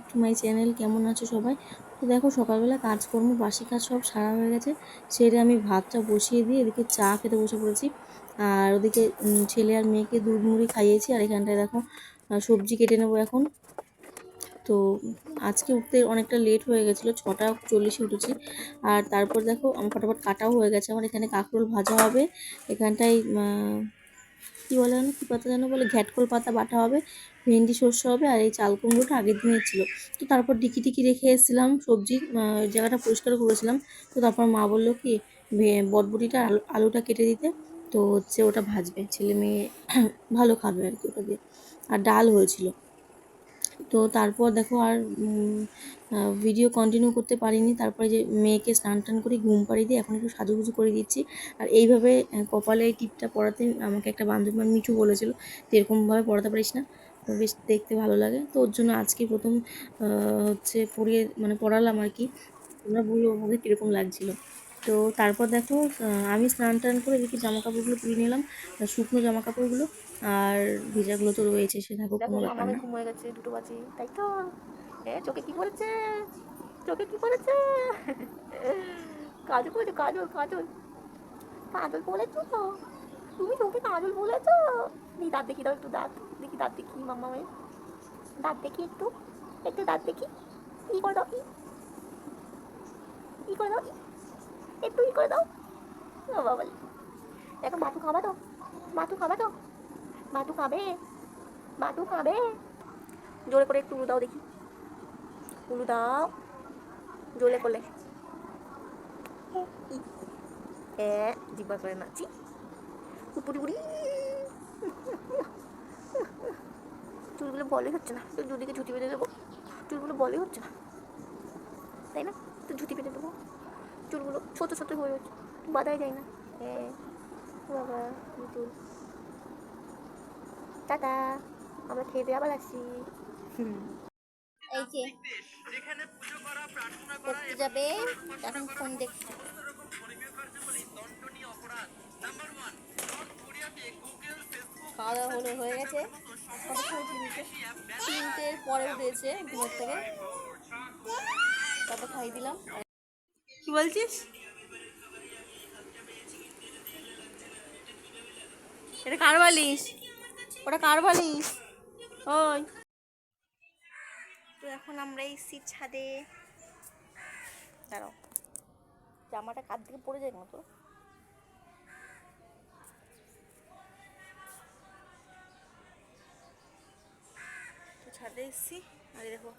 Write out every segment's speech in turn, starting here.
Back to my channel কেমন আছো সবাই? তো দেখো, সকালবেলা কাজকর্ম, বাসি কাজ সব সারা হয়ে গেছে। সেরে আমি ভাতটা বসিয়ে দিয়ে এদিকে চা খেতে বসে পড়েছি। আর ওদিকে ছেলে আর মেয়েকে দুধ মুড়ি খাইয়েছি, আর এখানটায় দেখো সবজি কেটে নেব এখন। তো আজকে উঠতে অনেকটা লেট হয়ে গেছিল, ছটা চল্লিশে উঠেছি। আর তারপর দেখো, আমার ফটাফট কাটাও হয়ে গেছে। আমার এখানে কাঁকরোল ভাজা হবে। এখানটায় কী বলে যেন, কী পাতা যেন বলে, ঘ্যাটকোল পাতা বাটা হবে, ভেন্ডি সর্ষে হবে আর এই চাল কুমড়োটা আগের দিনের ছিল। তো তারপর ডিকি টিকি রেখে এসেছিলাম সবজি জায়গাটা পরিষ্কার করেছিলাম। তো তারপর মা বলল কি বটবটিটা আলু, আলুটা কেটে দিতে। তো হচ্ছে ওটা ভাজবে, ছেলে মেয়ে ভালো খাবে আর কি ওটা দিয়ে। আর ডাল হয়েছিল। তো তারপর দেখো আর ভিডিও কন্টিনিউ করতে পারিনি। তারপরে যে মেয়েকে স্নান টান করে ঘুম পাড়িয়ে দিয়ে এখন একটু সাজুগুজু করে দিচ্ছি। আর এইভাবে কপালে এই টিপটা পরাতে আমাকে একটা বান্ধবী মিঠু বলেছিল যে এরকমভাবে পড়াতে পারিস না। তো বেশ দেখতে ভালো লাগে। তো ওর জন্য আজকে প্রথম হচ্ছে পড়িয়ে মানে পড়ালাম আর কি। তোমরা বলল আমাদের কীরকম লাগছিল? তো তারপর দেখো আমি স্নান টান করে এদিকে জামা কাপড়গুলো তুলে নিলাম শুকনো জামা কাপড়গুলো আর ভেজাগুলো তো রয়েছে সে থাকো দেখো কোনো ব্যাপার না। ঘুম হয়ে গেছে দুটো বাজে তাই তো? এ চোখে কি পড়েছে? চোখে কি পড়েছে? কাজল পড়েছে কাজল কাজল। কাজল বলেছ? তুমি চোখে কাজল বলেছ? নি দাঁত দেখি দাও একটু দাঁত দেখি দাঁত দেখি মাম্মা মেয়ে দাঁত দেখি একটু একটু দাঁত দেখি। ই করে? দাও ই করে? দাও একটু ই করে দাও। বাবা এখন মাটু খাবা তো। মাটু খাবা তো। মাটু খাবে। মাটু খাবে। জোরে করে একটু উলু দাও দেখি। উলু দাও। জোরে করলে। এ, জিব্বা করে নাচি। উপরি উড়ি চুলগুলো বলে হচ্ছে না। তো দুদিকে ঝুটি বেঁধে দেবো। চুলগুলো বলে হচ্ছে না। তাই না? তো ঝুটি বেঁধে দেবো। চুলগুলো ছোটো ছোটো হয়ে হচ্ছে বাঁধাই যায় না। হ্যাঁ বাবা চুল। টাটা, আমরা খেয়ে দিয়ে আবার আসি এই করতে যাবে এখন ফোন হলো, হয়ে গেছে। পরে থেকে। তারপর খাই দিলাম। কি বলছিস? এটা কার বালিশ? ওটা কার বালিশ? ওই। তো এখন আমরা এসছি ছাদে। দাঁড়াও। জামাটা কার দিকে পড়ে যায় না তো তো ছাদে এসছি। আর দেখো।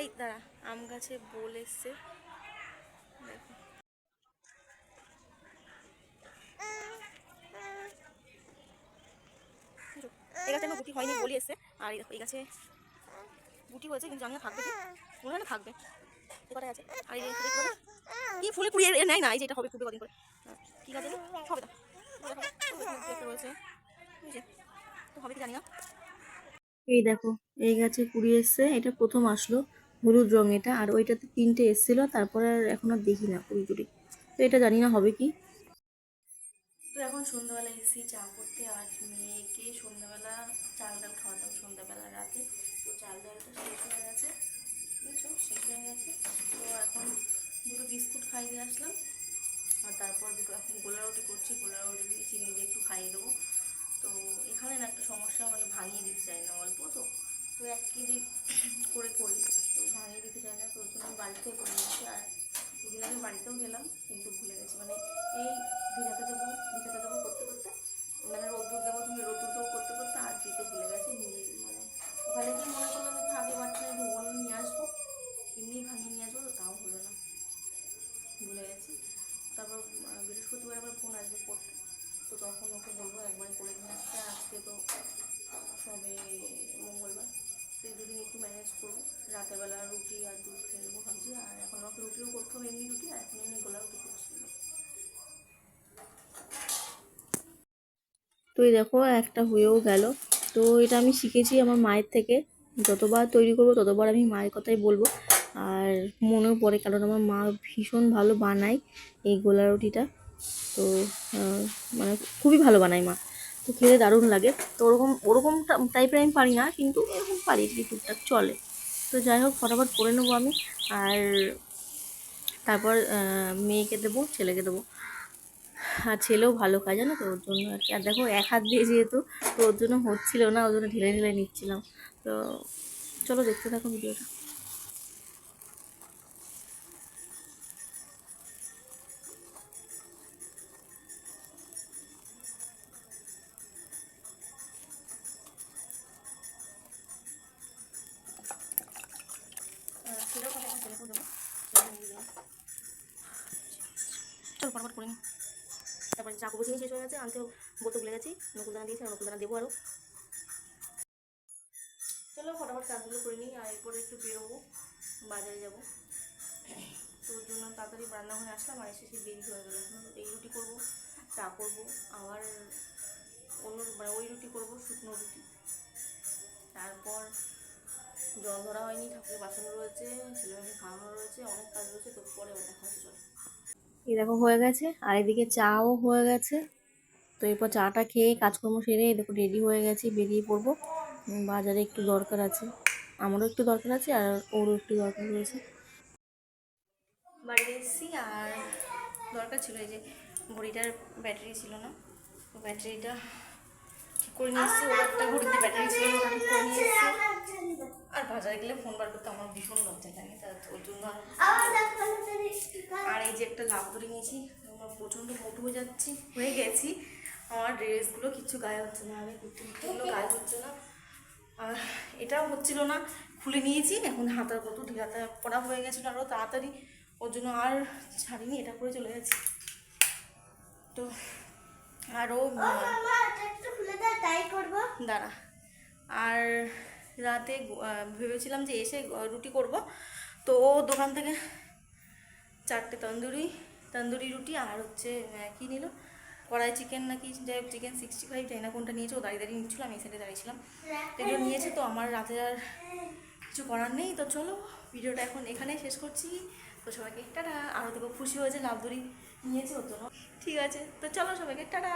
এই দাঁড়া আম গাছে বোল এসছে দেখো এই গাছে গুটি হয়নি এসছে আর এই গাছে গুটি হয়েছে কিন্তু জানি না থাকবে মনে হয় না থাকবে। আর কি ফুলে কুড়িয়ে নেয় না এই হবে কদিন করে হ্যাঁ, কি গাছ হবে রয়েছে। তো হবে কি জানি না। এই দেখো এই গাছে কুড়ি এসছে এটা প্রথম আসলো হলুদ রঙ এটা আর ওইটাতে তিনটে এসছিল তারপরে আর এখন আর দেখি না কুড়ি টুড়ি তো এটা জানি না হবে কি। তো এখন সন্ধ্যাবেলা এসেছি, চা করতে। আর মেয়েকে সন্ধ্যাবেলা চাল ডাল খাওয়াতাম সন্ধ্যাবেলা রাতে। তো চাল ডালটা শেষ হয়ে গেছে। বুঝছ? শেষ হয়ে গেছে। তো এখন দুটো বিস্কুট খাইয়ে দিয়ে আসলাম। আর তারপর দুটো এখন গোলা রুটি করছি। গোলা রুটি দিয়ে চিনি দিয়ে একটু খাইয়ে দেবো। তো এখানে না একটা সমস্যা মানে ভাঙিয়ে দিতে চাই না অল্প তো। তো এক কেজি করে করি। তো ভাঙিয়ে দিতে চাই না, তো ওর জন্য বাড়িতে করে আর দুদিন আগে বাড়িতেও গেলাম, কিন্তু ভুলে গেছি। মানে তারপর বৃহস্পতিবার আবার ফোন আসবে পড়তে। তো তখন ওকে বলব, একবার করে নিয়ে আসতে, আজকে তো সবে মঙ্গলবার। তো দুদিন একটু ম্যানেজ করব। রাতের বেলা রুটি আর দুধ খেয়ে নেব ভাবছি। আর এখন আমাকে রুটিও করতে হবে, এমনি রুটি, আর এখন এমনি গোলা রুটি করছি। তো এই দেখো, একটা হয়েও গেল। তো এটা আমি শিখেছি আমার মায়ের থেকে। যতবার তৈরি করব, ততবার আমি মায়ের কথাই বলব। আর মনেও পড়ে কারণ আমার মা ভীষণ ভালো বানায় এই গোলা রুটিটা। তো মানে খুবই ভালো বানায় মা। তো খেতে দারুণ লাগে। তো ওরকম ওরকম টাইপের আমি পারি না, কিন্তু এরকম পারি একটু টুকটাক চলে। তো তো যাই হোক, ফটাফট করে নেব আমি। আর তারপর মেয়েকে দেবো, ছেলেকে দেবো। আর ছেলেও ভালো খায় জানো তো, ওর জন্য আর কি। আর দেখো, এক হাত দিয়ে যেহেতু, তো ওর জন্য হচ্ছিল না, ওর জন্য ঢেলে ঢেলে নিচ্ছিলাম। তো চলো, দেখতে থাকো ভিডিওটা। চলো, ফটাফট করে নিই তারপরে চাকু বসে শেষ হয়ে গেছে, আনতে বলতে ভুলে গেছি নকুলদানা দিয়েছি, আর নকুলদানা দেবো আরও চলো, ফটাফট কাজগুলো করে নিই আর এরপরে একটু বেরোবো, বাজারে যাব। তো ওর জন্য তাড়াতাড়ি রান্নাঘরে আসলাম, আর এসে সেই দেরি হয়ে গেলো। এই রুটি করব, চা করব, আবার অন্য মানে ওই রুটি করব, শুকনো রুটি। তারপর জল ধরা হয়নি ঠাকুরের বাসন রয়েছে ছেলেমেয়েকে খাওয়ানো রয়েছে অনেক কাজ রয়েছে তো পরে দেখা হচ্ছে চলো। এই দেখো হয়ে গেছে আর এদিকে চাও হয়ে গেছে। তো এরপর চাটা খেয়ে কাজকর্ম সেরে দেখো রেডি হয়ে গেছি বেরিয়ে পড়ব। বাজারে একটু দরকার আছে। আমারও একটু দরকার আছে আর ওরও একটু দরকার রয়েছে। বাড়িতে এসেছি আর দরকার ছিল এই যে ঘড়িটার ব্যাটারি ছিল না। তো ব্যাটারিটা ঠিক করে নিয়ে এসেছি ওর একটা ঘড়িতে ব্যাটারি ছিল না, ওটা ঠিক করে নিয়ে এসেছি আর বাজারে গেলে ফোন বার করতে আমার ভীষণ লজ্জা লাগে তা ওর জন্য আর- আর এই যে একটা লাভ করে নিয়েছি আমার প্রচণ্ড মোটু হয়ে যাচ্ছি হয়ে গেছি। আমার ড্রেসগুলো কিছু গায়ে হচ্ছে না আমি কুর্তি কুর্তিগুলো গায়ে হচ্ছে না। আর এটাও হচ্ছিল না খুলে নিয়েছি এখন হাতার কত ঢিলাতে পড়া হয়ে গেছিল আরও তাড়াতাড়ি। ওর জন্য আর ছাড়িনি এটা করে চলে গেছি তো আরও দাঁড়া। আর রাতে ভেবেছিলাম যে এসে রুটি করব। তো ও দোকান থেকে চারটে তন্দুরি তন্দুরি রুটি আর হচ্ছে কী নিল? কড়াই চিকেন নাকি যাই হোক চিকেন সিক্সটি ফাইভ যাই না কোনটা নিয়েছে, ও দাঁড়িয়ে দাঁড়িয়ে নিচ্ছিল, আমি এই সাইডে দাঁড়িয়েছিলাম। এগুলো নিয়েছে তো আমার রাতে আর কিছু করার নেই, তো চলো ভিডিওটা এখন এখানেই শেষ করছি। তো সবাইকে টাটা আরও দেখো খুশি হয়েছে লাভ দড়ি নিয়েছে ওর জন্য ঠিক আছে, তো চলো সবাইকে টাটা।